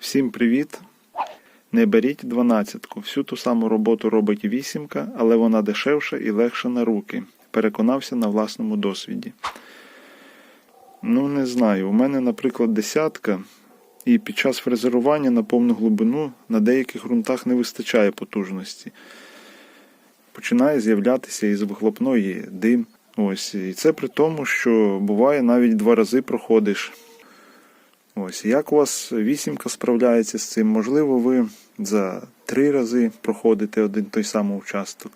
Всім привіт! Не беріть дванадцятку. Всю ту саму роботу робить вісімка, але вона дешевша і легша на руки. Переконався на власному досвіді. Ну, не знаю. У мене, наприклад, десятка, і під час фрезерування на повну глибину на деяких ґрунтах не вистачає потужності. Починає з'являтися із вихлопної дим. Ось. І це при тому, що буває навіть два рази проходиш. Ось, як у вас вісімка справляється з цим? Можливо, ви за три рази проходите один той самий участок.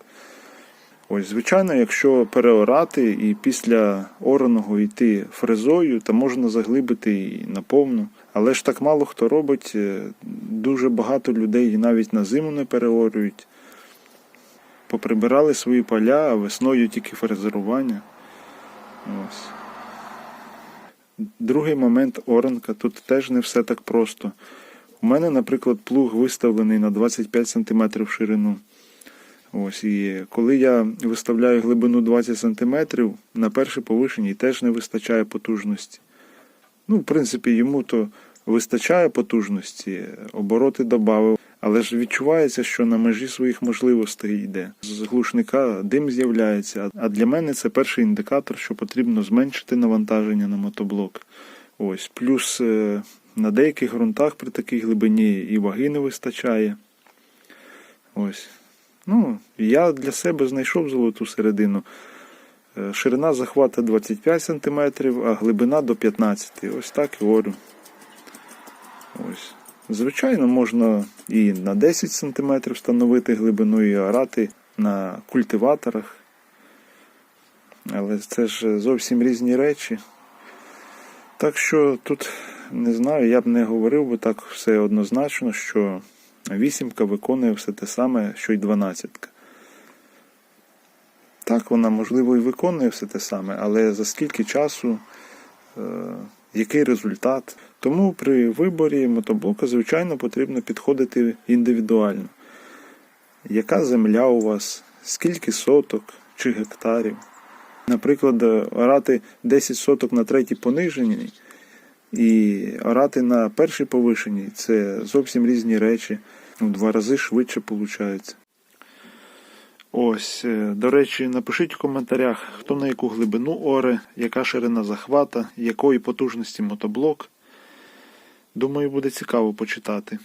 Ось, звичайно, якщо переорати і після ораного йти фрезою, то можна заглибити і наповну. Але ж так мало хто робить, е, дуже багато людей навіть на зиму не переорюють. Поприбирали свої поля, а весною тільки фрезерування. Ось. Другий момент оранка. Тут теж не все так просто. У мене, наприклад, плуг виставлений на 25 см ширину. Ось, і коли я виставляю глибину 20 см, на першій повишенні теж не вистачає потужності. Ну, в принципі, йому то вистачає потужності, обороти додав, але ж відчувається, що на межі своїх можливостей йде. З глушника дим з'являється, а для мене це перший індикатор, що потрібно зменшити навантаження на мотоблок. Ось, плюс е, на деяких ґрунтах при такій глибині і ваги не вистачає. Ось. Ну, я для себе знайшов золоту середину. Е, Ширина захвата 25 см, а глибина до 15 Ось так і орю. Звичайно, можна і на 10 см встановити глибину і орати на культиваторах. Але це ж зовсім різні речі. Так що тут не знаю, я б не говорив би так все однозначно, що вісімка виконує все те саме, що й дванадцятка. Так, вона, можливо, і виконує все те саме, але за скільки часу, е, який результат. Тому при виборі мотоблока, звичайно, потрібно підходити індивідуально. Яка земля у вас, скільки соток чи гектарів? Наприклад, орати 10 соток на третій пониженій і орати на першій повишеній це зовсім різні речі. В два рази швидше виходить. Ось, е, до речі, напишіть в коментарях, хто на яку глибину оре, яка ширина захвата, якої потужності мотоблок. Думаю, буде цікаво почитати.